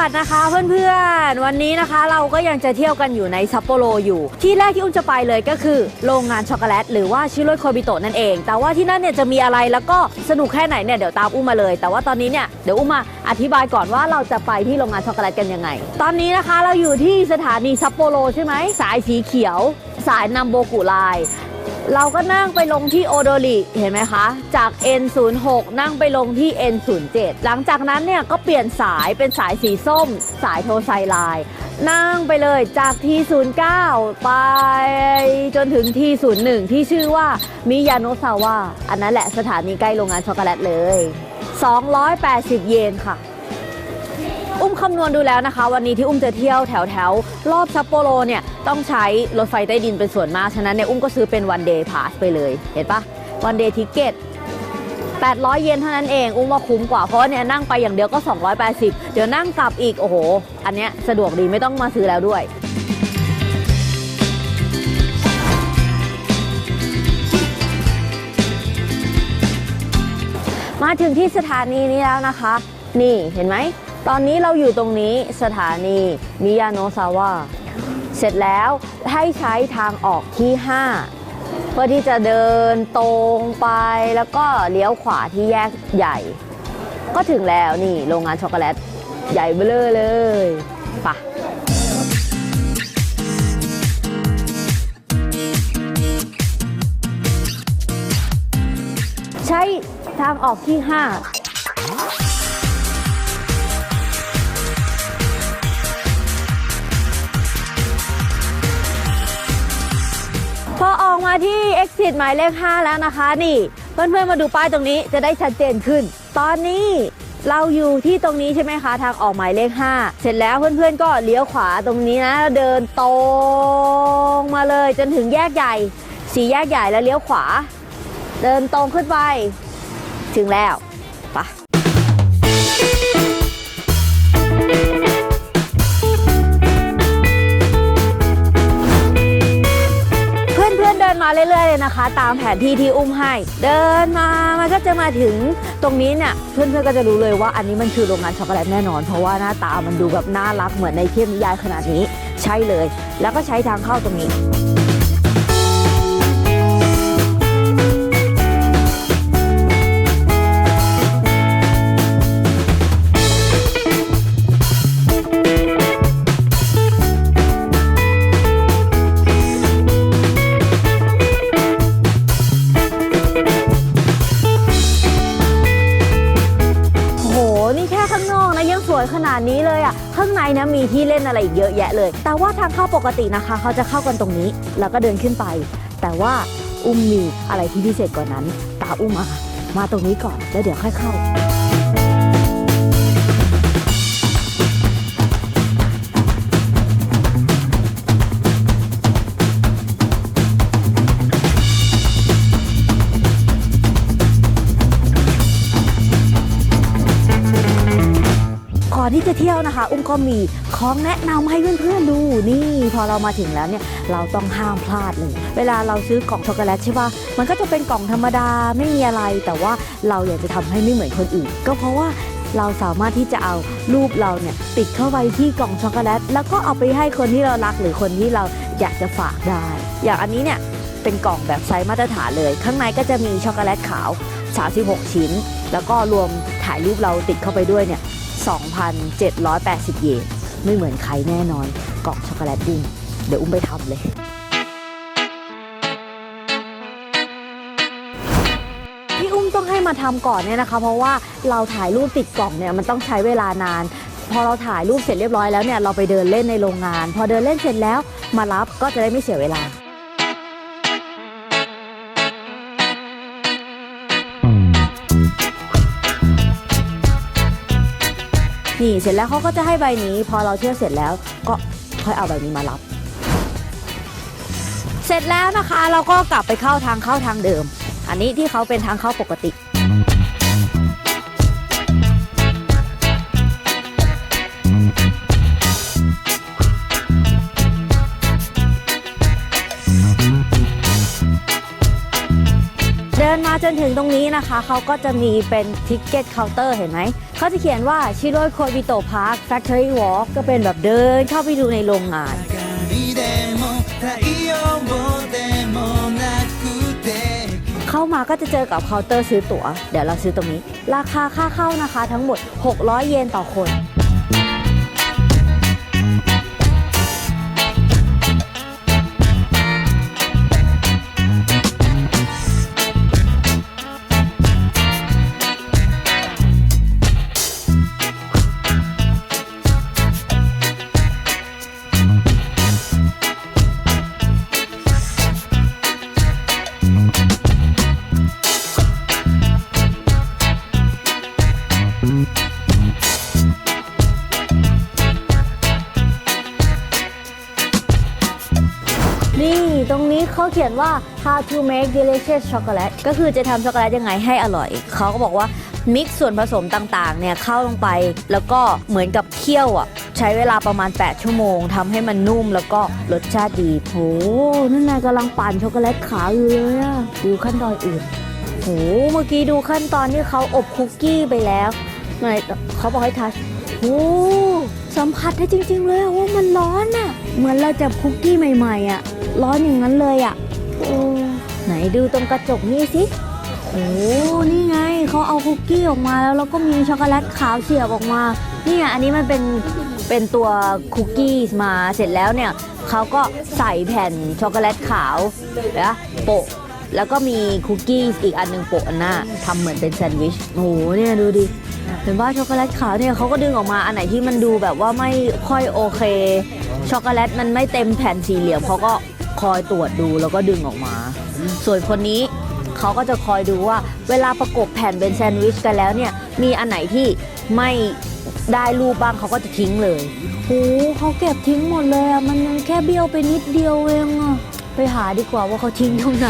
วัสดีนะคะเพื่อนๆ วันนี้นะคะเราก็ยังจะเที่ยวกันอยู่ในซัปโปโรอยู่ ที่แรกที่อุ้มจะไปเลยก็คือ โรงงานช็อกโกแลตหรือว่าชิโรโคบิโตะนั่นเอง แต่ว่าที่นั่นเนี่ยจะมีอะไรแล้วก็สนุกแค่ไหนเนี่ยเดี๋ยวตามอุ้มมาเลย แต่ว่าตอนนี้เนี่ยเดี๋ยวอุ้มมาอธิบายก่อนว่าเราจะไปที่โรงงานช็อกโกแลตกันยังไง ตอนนี้นะคะเราอยู่ที่สถานีซัปโปโรใช่ไหมสายสีเขียว สายนัมโบกุไล เราก็นั่งไปลงที่โอโดริเห็นไหมคะ จาก N06 นั่งไปลงที่ N07 หลังจากนั้นเนี่ยก็เปลี่ยนสายเป็นสายสีส้ม สายโทไซไลน์นั่งไปเลยจากที่09 ไปจนถึงที่01 ที่ชื่อว่ามิยาโนซาวะอันนั้นแหละสถานีใกล้โรงงานช็อกโกแลตเลย 280 เยนค่ะ อุ้มคำนวณดูแล้วนะคะ วันนี้ที่อุ้มจะเที่ยวแถวแถวรอบซัปโปโรเนี่ยต้องใช้รถไฟใต้ดินเป็นส่วนมาก ฉะนั้นเนี่ยอุ้มก็ซื้อเป็นวันเดย์พาสไปเลย เห็นปะวันเดย์ทิเก็ต800 เยนเท่านั้นเอง อุ้มว่าคุ้มกว่า เพราะเนี่ยนั่งไปอย่างเดียวก็ 280 เดี๋ยวนั่งกลับอีก โอ้โห อันเนี้ยสะดวกดีไม่ต้องมาซื้อแล้วด้วยมาถึงที่สถานีนี้แล้วนะคะ นี่เห็นไหม ตอนนี้เราอยู่ตรงนี้สถานีมิยาโนซาวะเสร็จแล้วให้ใช้ทางออกที่ 5 เพื่อที่จะเดินตรงไปแล้วก็เลี้ยวขวาที่แยกใหญ่ ก็ถึงแล้วนี่โรงงานช็อกโกแลตใหญ่เบ้อเลยไปะใช้ทางออกที่ 5 พอออกมาที่ exit หมายเลข 5 แล้วนะคะ นี่ เพื่อนๆมาดูป้ายตรงนี้จะได้ชัดเจนขึ้น ตอนนี้เราอยู่ที่ตรงนี้ใช่ไหมคะ ทางออกหมายเลข 5 เสร็จแล้วเพื่อนๆ ก็เลี้ยวขวาตรงนี้นะเดินตรงมาเลยจนถึงแยกใหญ่สีแยกใหญ่แล้วเลี้ยวขวา เดินตรงขึ้นไป ถึงแล้ว นๆเดินมาเรื่อยๆเลยนะคะ ตามแผนที่ที่อุ้มให้ เดินมามันก็จะมาถึงตรงนี้เนี่ยเพื่อนๆก็จะรู้เลยว่าอันนี้มันคือโรงงานช็อกโกแลตแน่นอน เพราะว่าหน้าตามันดูแบบน่ารักเหมือนในเทพนิยายขนาดนี้ ใช่เลย แล้วก็ใช้ทางเข้าตรงนี้ วยขนาดนี้เลยอะข้างในนะมีที่เล่นอะไรอีกเยอะแยะเลย แต่ว่าทางเข้าปกตินะคะ เขาจะเข้ากันตรงนี้ แล้วก็เดินขึ้นไป แต่ว่าอุ้มมีอะไรที่พิเศษกว่านั้น ตาอุ้มมาค่ะมาตรงนี้ก่อนแล้วเดี๋ยวค่อยเข้า นะคะ อุ้มก็มีของแนะนำให้เพื่อนๆดูนี่ พอเรามาถึงแล้วเนี่ยเราต้องห้ามพลาดเลยเวลาเราซื้อกล่องช็อกโกแลตใช่ปะมันก็จะเป็นกล่องธรรมดาไม่มีอะไร แต่ว่าเราอยากจะทำให้ไม่เหมือนคนอื่น ก็เพราะว่าเราสามารถที่จะเอารูปเราเนี่ยติดเข้าไปที่กล่องช็อกโกแลต แล้วก็เอาไปให้คนที่เรารักหรือคนที่เราอยากจะฝากได้ อย่างอันนี้เนี่ยเป็นกล่องแบบไซส์มาตรฐานเลย ข้างในก็จะมีช็อกโกแลตขาว 36 ชิ้น แล้วก็รวมถ่ายรูปเราติดเข้าไปด้วยเนี่ย 2,780 เยนไม่เหมือนใครแน่นอนกล่องช็อกโกแลตดิ้งเดี๋ยวอุ้มไปทำเลยที่อุ้มต้องให้มาทำก่อนเนี่ยนะคะ เพราะว่าเราถ่ายรูปติดกล่องเนี่ยมันต้องใช้เวลานาน พอเราถ่ายรูปเสร็จเรียบร้อยแล้วเนี่ยเราไปเดินเล่นในโรงงาน พอเดินเล่นเสร็จแล้วมารับก็จะได้ไม่เสียเวลา นี่เสร็จแล้วเขาก็จะให้ใบนี้ พอเราเที่ยวเสร็จแล้วก็ค่อยเอาใบนี้มารับ เสร็จแล้วนะคะเราก็กลับไปเข้าทางเข้าทางเดิม อันนี้ที่เขาเป็นทางเข้าปกติ ดินมาจนถึงตรงนี้นะคะ เขาก็จะมีเป็นทิกเก็ตเคาน์เตอร์เห็นไหม เขาจะเขียนว่าชิโร่โคบิโตพาร์คแฟคทอรี่วอล์กก็เป็นแบบเดินเข้าไปดูในโรงงานเข้ามาก็จะเจอกับเคาน์เตอร์ซื้อตั๋ว เดี๋ยวเราซื้อตรงนี้ ราคาค่าเข้านะคะทั้งหมด 600 เยนต่อคน ตรงนี้เขาเขียนว่า how to make delicious chocolate ก็คือจะทำช็อกโกแลตยังไงให้อร่อย เขาก็บอกว่ามิกซ์ส่วนผสมต่างๆ เนี่ยเข้าลงไป แล้วก็เหมือนกับเคี่ยวอะ ใช้เวลาประมาณ 8 ชั่วโมงทำให้มันนุ่มแล้วก็รสชาติดีโหนั่นนายกำลังปั่นช็อกโกแลตขาวอยู่เลยอะดูขั้นตอนอื่นโหเมื่อกี้ดูขั้นตอนที่เขาอบคุกกี้ไปแล้วไหนเขาบอกให้ทัชโอ้สัมผัสได้จริง ๆ เลยอะว่ามันร้อนอะ เหมือนเราจับคุกกี้ใหม่ ๆ อะ ร้อนอย่างนั้นเลยอะโอ้ไหนดูตรงกระจกนี่สิโอ้นี่ไงเขาเอาคุกกี้ออกมาแล้วแล้วก็มีช็อกโกแลตขาวเสียบออกมาเนี่ยอันนี้มันเป็นเป็นตัวคุกกี้มาเสร็จแล้วเนี่ยเขาก็ใส่แผ่นช็อกโกแลตขาวนะโปะแล้วก็มีคุกกี้อีกอันหนึงโปะอันหน้าทำเหมือนเป็นแซนด์วิชโอ้โหเนี่ยดูดิเห็นว่าช็อกโกแลตขาวเนี่ยเขาก็ดึงออกมาอันไหนที่มันดูแบบว่าไม่ค่อยโอเค ช็อกโกแลตมันไม่เต็มแผ่นสี่เหลี่ยมเขาก็ คอยตรวจดูแล้วก็ดึงออกมา ส่วนคนนี้เขาก็จะคอยดูว่า เวลาประกบแผ่นเป็นแซนด์วิชกันแล้วเนี่ย มีอันไหนที่ไม่ได้รูปบ้างเขาก็จะทิ้งเลยโหเขาเก็บทิ้งหมดเลยอะมันยังแค่เบี้ยวไปนิดเดียวเองอะไปหาดีกว่าว่าเขาทิ้งตรงไหน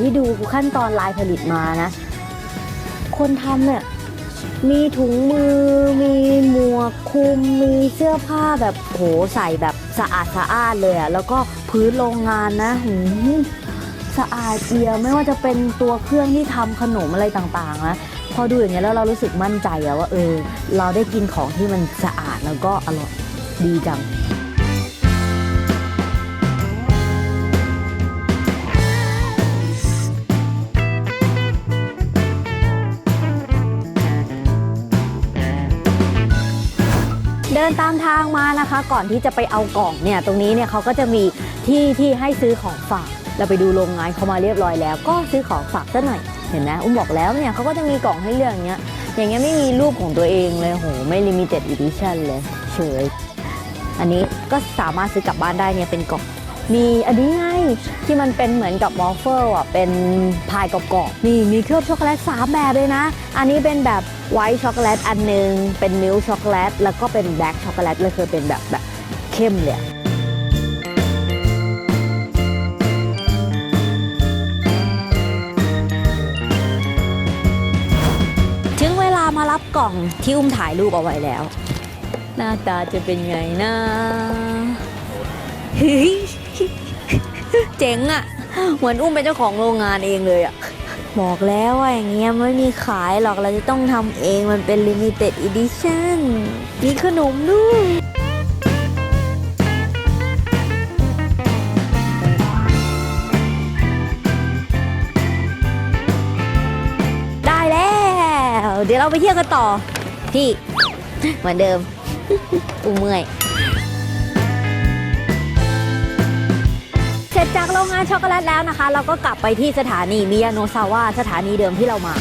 ที่ดูขั้นตอนลายผลิตมานะ คนทำเนี่ยมีถุงมือ มีหมวกคลุม มีเสื้อผ้าแบบโหใส่แบบสะอาดสะอาดเลยอะแล้วก็พื้นโรงงานนะหืสะอาดเอียไม่ว่าจะเป็นตัวเครื่องที่ทำขนมอะไรต่างๆนะพอดูอย่างเงี้ยแล้วเรารู้สึกมั่นใจอะว่าเออ เราได้กินของที่มันสะอาดแล้วก็อร่อยดีจัง ดินตามทางมานะคะ ก่อนที่จะไปเอากล่องเนี่ยตรงนี้เนี่ยเขาก็จะมีที่ที่ให้ซื้อของฝากเราไปดูโรงงานเขามาเรียบร้อยแล้ว ก็ซื้อของฝากซะหน่อยเห็นไหมอุ้มบอกแล้วเนี่ยเขาก็จะมีกล่องให้เลือกอย่างเงี้ยอย่างเงี้ยไม่มีรูปของตัวเองเลยโหไม่ลิมิเต็ดอีดิชั่นเลยเฉยอันนี้ก็สามารถซื้อกลับบ้านได้เนี่ยเป็นกล่องมีอันนี้ไงที่มันเป็นเหมือนกับวอฟเฟิลอะเป็นพายกรอบๆนี่มีเคลือบช็อกโกแลตสามแบบเลยนะ อันนี้เป็นแบบ ไวท์ช็อกโกแลตอันหนึง เป็นมิลช็อกโกแลตแล้วก็เป็นแบล็กช็อกโกแลตเลยคือเป็นแบบแบบเข้มเลยถึงเวลามารับกล่องที่อุ้มถ่ายรูปเอาไว้แล้ว หน้าตาจะเป็นไงนะเฮ้ยเจ๋งอะเหมือนอุ้มเป็นเจ้าของโรงงานเองเลยอะ บอกแล้วว่าอย่างเงี้ยไม่มีขายหรอกเราจะต้องทำเองมันเป็น limited edition มีขนมด้วยได้แล้ว เดี๋ยวเราไปเที่ยวกันต่อที่เหมือนเดิม อูเมื่อย ร็จจากโรงงานช็อกโกแลตแล้วนะคะ เราก็กลับไปที่สถานีมิยาโนซาวะสถานีเดิมที่เรามา